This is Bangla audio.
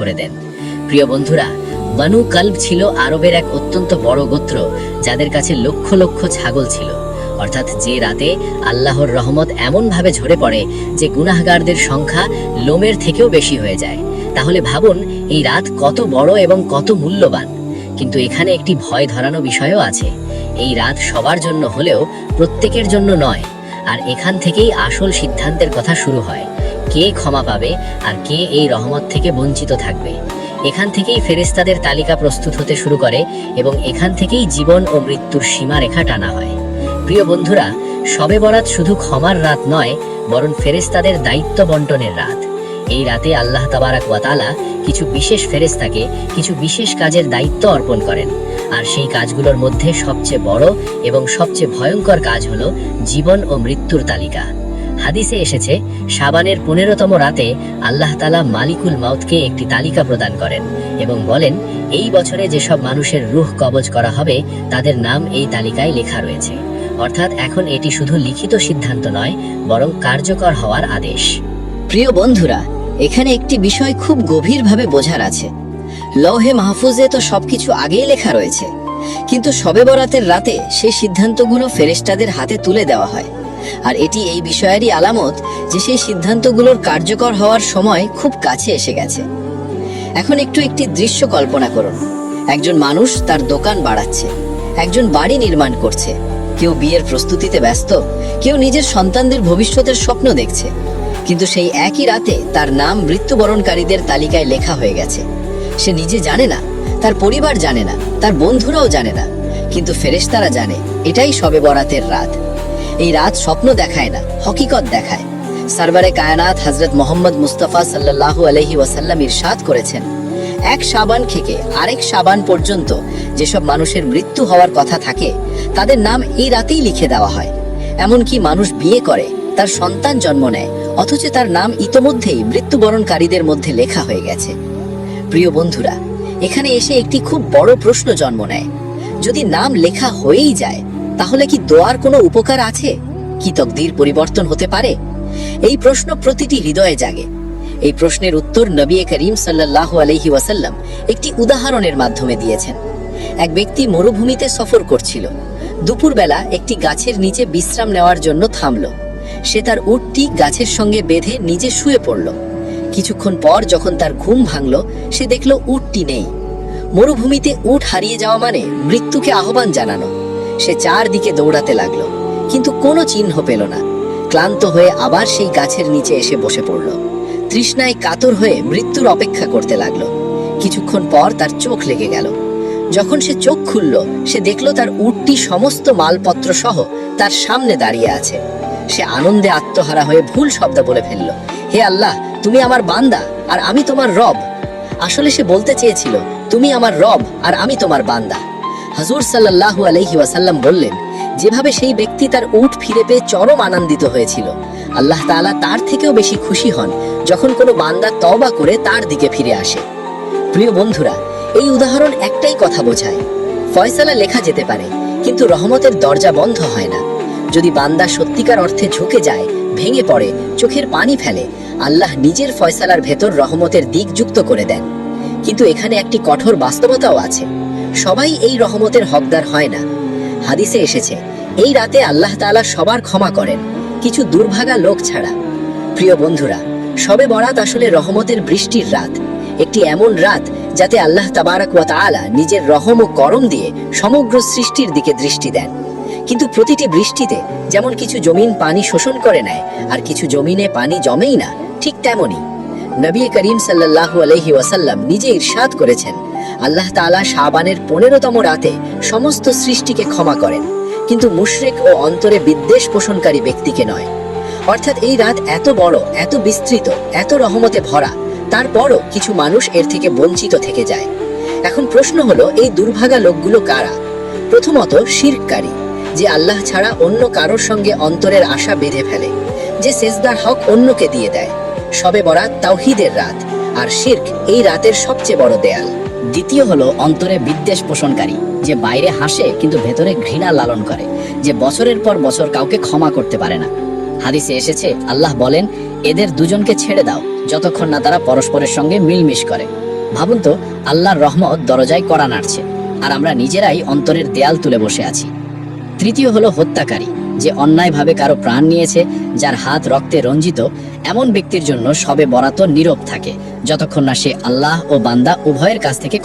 করে দেন। প্রিয় বন্ধুরা, বানু কালব ছিল আরবের এক অত্যন্ত বড় গোত্র, যাদের কাছে লক্ষ লক্ষ ছাগল ছিল। অর্থাৎ যে রাতে আল্লাহর রহমত এমনভাবে ঝরে পড়ে যে গুনাহগারদের সংখ্যা লোমের থেকেও বেশি হয়ে যায়। তাহলে ভাবুন, এই রাত কত বড় এবং কত মূল্যবান। কিন্তু এখানে একটি ভয় ধরানো বিষয়ও আছে। এই রাত সবার জন্য হলেও প্রত্যেকের জন্য নয়, আর এখান থেকেই আসল সিদ্ধান্তের কথা শুরু হয়। কে ক্ষমা পাবে আর কে এই রহমত থেকে বঞ্চিত থাকবে। এখান থেকেই ফেরেস্তাদের তালিকা প্রস্তুত হতে শুরু করে এবং এখান থেকেই জীবন ও মৃত্যুর সীমারেখা টানা হয়। প্রিয় বন্ধুরা শবে বরাত শুধু ক্ষমার রাত নয়, বরং ফেরেস্তাদের দায়িত্ব বন্টনের রাত। এই রাতে আল্লাহ তাবারাক ওয়াতালা কিছু বিশেষ ফেরেস্তাকে কিছু বিশেষ কাজের দায়িত্ব অর্পণ করেন। আর সেই কাজগুলোর মধ্যে সবচেয়ে বড় এবং সবচেয়ে ভয়ঙ্কর কাজ হলো জীবন ও মৃত্যুর তালিকা। হাদিসে এসেছে সাবানের পনেরোতম রাতে আল্লাহ তালা মালিকুল মাউতকে একটি তালিকা প্রদান করেন এবং বলেন, এই বছরে যেসব মানুষের রুহ কবজ করা হবে, তাদের নাম এই তালিকায় লেখা রয়েছে। অর্থাৎ এখন এটি শুধু লিখিত সিদ্ধান্ত নয়, বরং কার্যকর হওয়ার আদেশ। প্রিয় বন্ধুরা, এখানে একটি বিষয় খুব গভীরভাবে বোঝার আছে। লৌহে মাহফুজে তো সবকিছু আগেই লেখা রয়েছে। কিন্তু শবে বরাতের রাতে সেই সিদ্ধান্তগুলো ফেরেশতাদের হাতে তুলে দেওয়া হয়। আর এটি এই বিষয়েরই আলামত যে সেই সিদ্ধান্তগুলোর কার্যকর হওয়ার সময় খুব কাছে এসে গেছে। এখন একটু একটি দৃশ্য কল্পনা করুন। একজন মানুষ তার দোকান বাড়াচ্ছে, একজন বাড়ি নির্মাণ করছে। কেউ বিয়ের প্রস্তুতিতে ব্যস্ত, কেউ নিজের সন্তানদের ভবিষ্যতের স্বপ্ন দেখছে। কিন্তু সেই একই রাতে তার নাম মৃত্যুবরণকারীদের তালিকায় লেখা হয়ে গেছে। সে নিজে জানে না, তার পরিবার জানে না, তার বন্ধুরাও জানে না। কিন্তু ফেরেশতারা জানে, এটাই সবে বরাতের রাত। এই রাত স্বপ্ন দেখায় না, হকিকত দেখায়। সারবারে কায়নাত হজরত মোহাম্মদ মুস্তাফা সাল্লাল্লাহু আলহি ওয়াসাল্লাম ইরশাদ করেছেন। এক সাবান থেকে আরেক সাবান পর্যন্ত যেসব মানুষের মৃত্যু হওয়ার কথা থাকে, তাদের নাম এই রাতেই লিখে দেওয়া হয়। এমনকি মানুষ বিয়ে করে, তার সন্তান জন্ম নেয়, অথচ তার নাম ইতোমধ্যেই মৃত্যুবরণকারীদের মধ্যে লেখা হয়ে গেছে। প্রিয় বন্ধুরা, এখানে এসে একটি খুব বড় প্রশ্ন জন্ম নেয়। যদি নাম লেখা হয়েই যায় তাহলে কি দোয়ার কোনো উপকার আছে? কি তকদির পরিবর্তন হতে পারে? এই প্রশ্ন প্রতিটি হৃদয়ে জাগে। এই প্রশ্নের উত্তর নবী করিম সাল্লাল্লাহু আলাইহি ওয়াসাল্লাম একটি উদাহরণের মাধ্যমে দিয়েছেন। এক ব্যক্তি মরুভূমিতে সফর করছিল। দুপুরবেলা একটি গাছের নিচে বিশ্রাম নেওয়ার জন্য থামল। সে তার উটটি গাছের সঙ্গে বেঁধে নিজে শুয়ে পড়ল। কিছুক্ষণ পর যখন তার ঘুম ভাঙল, সে দেখল উটটি নেই। মরুভূমিতে উট হারিয়ে যাওয়া মানে মৃত্যুকে আহ্বান জানানো। সে চারদিকে দৌড়াতে লাগল, কিন্তু কোনো চিহ্ন পেল না। ক্লান্ত হয়ে আবার সেই গাছের নিচে এসে বসে পড়ল। তৃষ্ণায় কাতর হয়ে মৃত্যুর অপেক্ষা করতে লাগল। কিছুক্ষণ পর তার চোখ লেগে গেল। যখন সে চোখ খুলল, সে দেখল তার উটটি সমস্ত মালপত্র সহ তার সামনে দাঁড়িয়ে আছে। সে আনন্দে আত্মহারা হয়ে ভুল শব্দ বলে ফেলল, হে আল্লাহ, তুমি আমার বান্দা আর আমি তোমার রব। আসলে সে বলতে চেয়েছিল, তুমি আমার রব আর আমি তোমার বান্দা। হাজুর সাল্লাল্লাহু আলাইহি ওয়াসাল্লাম বললেন, যেভাবে সেই ব্যক্তি তার উঠ ফিরে পেয়ে চরম আনন্দিত হয়েছিল, আল্লাহ তাআলা তার থেকেও বেশি খুশি হন যখন কোনো বান্দা তওবা করে তার দিকে ফিরে আসে। প্রিয় বন্ধুরা, এই উদাহরণ একটাই কথা বোঝায়। ফয়সালা লেখা যেতে পারে, কিন্তু রহমতের দরজা বন্ধ হয় না। যদি বান্দা সত্যিকার অর্থে ঝুঁকে যায়, ভেঙে পড়ে, চোখের পানি ফেলে, আল্লাহ নিজের ফয়সালার ভেতর রহমতের দিক যুক্ত করে দেন। কিন্তু এখানে একটি কঠোর বাস্তবতাও আছে। সবাই এই রহমতের হকদার হয় না। হাদিসে এসেছে, এই রাতে আল্লাহ তাআলা সবার ক্ষমা করেন, কিছু দুর্ভাগা লোক ছাড়া। প্রিয় বন্ধুরা, সবে বরাত আসলে রহমতের বৃষ্টির রাত, একটি এমন রাত যাতে আল্লাহ তাবারাক তাআলা নিজের রহম ও করম দিয়ে সমগ্র সৃষ্টির দিকে দৃষ্টি দেন। কিন্তু প্রতিটি বৃষ্টিতে যেমন কিছু জমিন পানি শোষণ করে নেয়, আর কিছু জমিনে পানি জমেই না, ঠিক তেমনই। নবী করিম সাল্লাল্লাহু আলাইহি ওয়াসাল্লাম নিজে ইরশাদ করেছেন আল্লাহ তাআলা শাবানের পনেরোতম রাতে সমস্ত সৃষ্টিকে ক্ষমা করেন। কিন্তু মুশরিক ও অন্তরে বিদ্বেষ পোষণকারী ব্যক্তিকে নয়। অর্থাৎ এই রাত এত বড়, এত বিস্তৃত, এত রহমতে ভরা, তারপরও কিছু মানুষ এর থেকে বঞ্চিত থেকে যায়। এখন প্রশ্ন হলো, এই দুর্ভাগা লোকগুলো কারা? প্রথমত শিরকারী, যে আল্লাহ ছাড়া অন্য কারোর সঙ্গে অন্তরের আশা বেঁধে ফেলে, যে সেজদার হক অন্যকে দিয়ে দেয়। সবে বরাত তাওহিদের রাত, আর শির্ক এই রাতের সবচেয়ে বড় দেয়াল। দ্বিতীয় হলো অন্তরে বিদ্বেষ পোষণকারী, যে বাইরে হাসে কিন্তু ভেতরে ঘৃণা লালন করে, যে বছরের পর বছর কাউকে ক্ষমা করতে পারে না। হাদিসে এসেছে, আল্লাহ বলেন, এদের দুজনকে ছেড়ে দাও, যতক্ষণ না তারা পরস্পরের সঙ্গে মিলমিশ করে। ভাবুন তো, আল্লাহর রহমত দরজায় করা নাড়ছে, আর আমরা নিজেরাই অন্তরের দেয়াল তুলে বসে আছি। তৃতীয় হলো হত্যাকারী যে অন্যায়ভাবে কারও প্রাণ নিয়েছে, যার হাত রক্তে রঞ্জিত, এমন ব্যক্তির জন্য সবে বরাত নীরব থাকে, যতক্ষণ না সে আল্লাহ ও বান্দা উভয়ের কাছ থেকে